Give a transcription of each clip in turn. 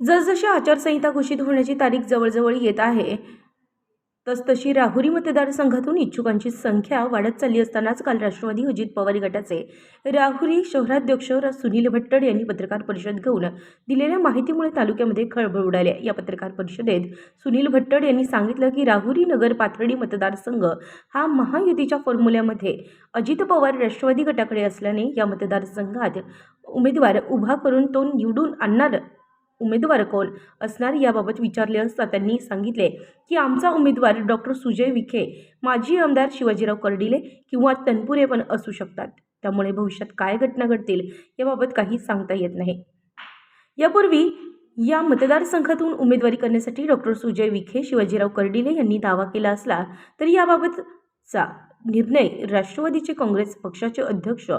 जसजशी आचारसंहिता घोषित होण्याची तारीख जवळजवळ येत आहे तसतशी राहुरी मतदारसंघातून इच्छुकांची संख्या वाढत चालली असतानाच काल राष्ट्रवादी अजित पवार गटाचे राहुरी शहराध्यक्ष सुनील भट्टड यांनी पत्रकार परिषद घेऊन दिलेल्या माहितीमुळे तालुक्यामध्ये खळबळ उडाल्या या पत्रकार परिषदेत सुनील भट्टड यांनी सांगितलं की राहुरी नगर पाथर्डी मतदारसंघ हा महायुतीच्या फॉर्म्युल्यामध्ये अजित पवार राष्ट्रवादी गटाकडे असल्याने या मतदारसंघात उमेदवार उभा करून तो निवडून आणणार उमेदवार कोण? असणार याबाबत विचारले असता त्यांनी सांगितले की आमचा उमेदवार डॉक्टर सुजय विखे माजी आमदार शिवाजीराव कर्डिले किंवा तनपुरे पण असू शकतात. त्यामुळे भविष्यात काय घटना घडतील याबाबत काही सांगता येत नाही. यापूर्वी या मतदारसंघातून उमेदवारी करण्यासाठी डॉक्टर सुजय विखे शिवाजीराव कर्डिले यांनी दावा केला असला तरी याबाबतचा निर्णय राष्ट्रवादीचे काँग्रेस पक्षाचे अध्यक्ष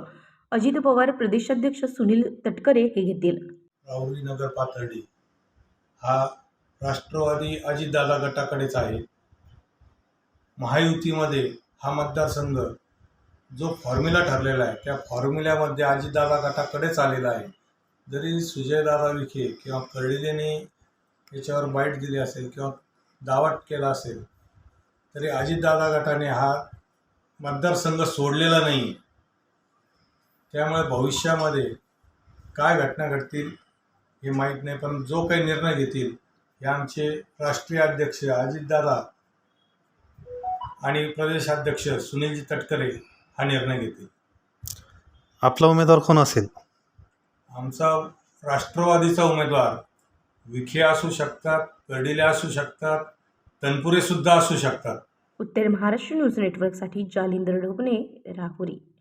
अजित पवार प्रदेशाध्यक्ष सुनील तटकरे हे घेतील. राहुरी नगर पाथर्डी हा राष्ट्रवादी अजितदादा गटाकडेच आहे. महायुतीमध्ये हा मतदारसंघ जो फॉर्म्युला ठरलेला आहे त्या फॉर्म्युल्यामध्ये अजितदादा गटाकडेच आलेला आहे. जरी सुजयदादा विखे किंवा कर्डिलेने याच्यावर बाईट दिली असेल किंवा दावट केला असेल तरी अजितदादा गटाने हा मतदारसंघ सोडलेला नाही. त्यामुळे भविष्यामध्ये काय घटना घडतील हे माहीत नाही पण जो काही निर्णय घेतील हे आमचे राष्ट्रीय अध्यक्ष अजितदादा आणि प्रदेशाध्यक्ष सुनीलजी तटकरे हा निर्णय घेतील. आपला उमेदवार कोण असेल? आमचा राष्ट्रवादीचा उमेदवार विखे असू शकतात कर्डिले असू शकतात तनपुरेसुद्धा असू शकतात. उत्तर महाराष्ट्र न्यूज नेटवर्कसाठी जालिंदर ढोकणे राहुरी.